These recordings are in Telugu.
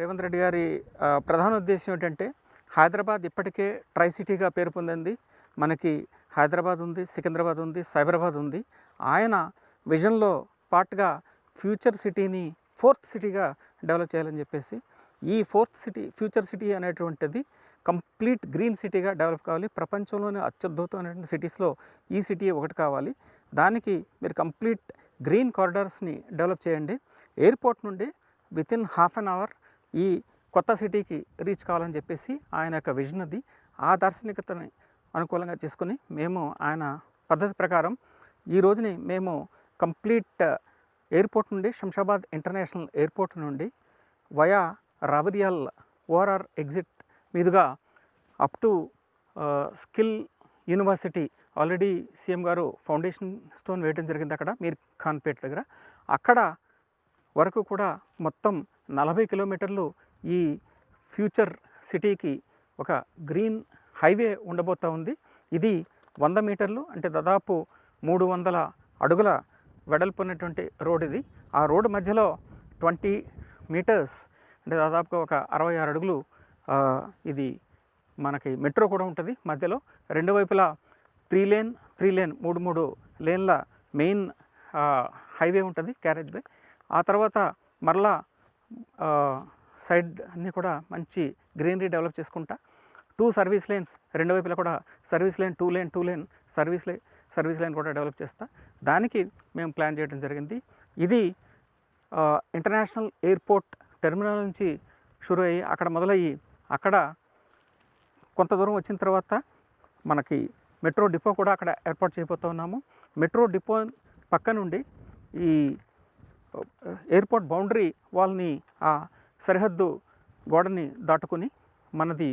రేవంత్ రెడ్డి గారి ప్రధాన ఉద్దేశం ఏంటంటే హైదరాబాద్ ఇప్పటికే ట్రై సిటీగా పేరు పొందింది. మనకి హైదరాబాద్ ఉంది సికింద్రాబాద్ ఉంది సైబరాబాద్ ఉంది. ఆయన విజన్లో పార్ట్గా ఫ్యూచర్ సిటీని ఫోర్త్ సిటీగా డెవలప్ చేయాలని చెప్పేసి ఈ ఫోర్త్ సిటీ ఫ్యూచర్ సిటీ అనేటువంటిది కంప్లీట్ గ్రీన్ సిటీగా డెవలప్ కావాలి. ప్రపంచంలోనే అత్యద్భుతమైనటువంటి సిటీస్లో ఈ సిటీ ఒకటి కావాలి. దానికి మీరు కంప్లీట్ గ్రీన్ కారిడార్స్ని డెవలప్ చేయండి. ఎయిర్పోర్ట్ నుండి within half an hour ఈ కొత్త సిటీకి రీచ్ కావాలని చెప్పేసి ఆయన యొక్క విజన్ అది ఆ దార్శనికతని అనుకూలంగా చేసుకుని మేము ఆయన పద్ధతి ప్రకారం ఈ రోజుని మేము కంప్లీట్ ఎయిర్పోర్ట్ నుండి శంషాబాద్ ఇంటర్నేషనల్ ఎయిర్పోర్ట్ నుండి వయా రావరియల్ ఓఆర్ఆర్ ఎగ్జిట్ మీదుగా up to skill university already CM గారు ఫౌండేషన్ స్టోన్ వేయడం జరిగింది అక్కడ మీర్ ఖాన్పేట్ దగ్గర. అక్కడ వరకు కూడా మొత్తం నలభై కిలోమీటర్లు ఈ ఫ్యూచర్ సిటీకి ఒక గ్రీన్ హైవే ఉండబోతూ ఉంది. ఇది వంద మీటర్లు అంటే దాదాపు మూడు వందల అడుగుల వెడల్పు ఉన్నటువంటి రోడ్ ఇది. ఆ రోడ్డు మధ్యలో ట్వంటీ మీటర్స్ అంటే దాదాపుగా ఒక అరవై ఆరు అడుగులు ఇది మనకి మెట్రో కూడా ఉంటుంది మధ్యలో. రెండు వైపులా త్రీ లేన్ త్రీ లేన్ మూడు మూడు లేన్ల మెయిన్ హైవే ఉంటుంది క్యారేజ్ వే. ఆ తర్వాత మరలా సైడ్ అన్నీ కూడా మంచి గ్రీనరీ డెవలప్ చేసుకుంటా. టూ సర్వీస్ లైన్స్ రెండు వైపులా కూడా service line two line two line service line service line కూడా డెవలప్ చేస్తా. దానికి మేము ప్లాన్ చేయడం జరిగింది. ఇది ఇంటర్నేషనల్ ఎయిర్పోర్ట్ టెర్మినల్ నుంచి షురు అయ్యి అక్కడ మొదలయ్యి అక్కడ కొంత దూరం వచ్చిన తర్వాత మనకి మెట్రో డిపో కూడా అక్కడ ఏర్పాటు చేయబోతూ ఉన్నాము మెట్రో డిపో పక్క నుండి ఈ ఎయిర్పోర్ట్ బౌండరీ వాల్ని ఆ సరిహద్దు గోడని దాటుకుని మనది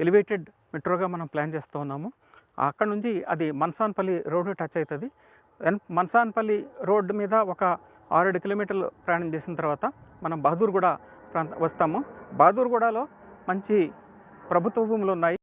ఎలివేటెడ్ మెట్రోగా మనం ప్లాన్ చేస్తూ ఉన్నాము. అక్కడ నుంచి అది మన్సాన్పల్లి రోడ్డు టచ్ అవుతుంది. మన్సాన్పల్లి రోడ్డు మీద ఒక ఆరేడు కిలోమీటర్లు ప్రయాణం చేసిన తర్వాత మనం బహదూర్గూడ ప్రాంత వస్తాము. బహదూర్గూడలో మంచి ప్రభుత్వ భూములు ఉన్నాయి.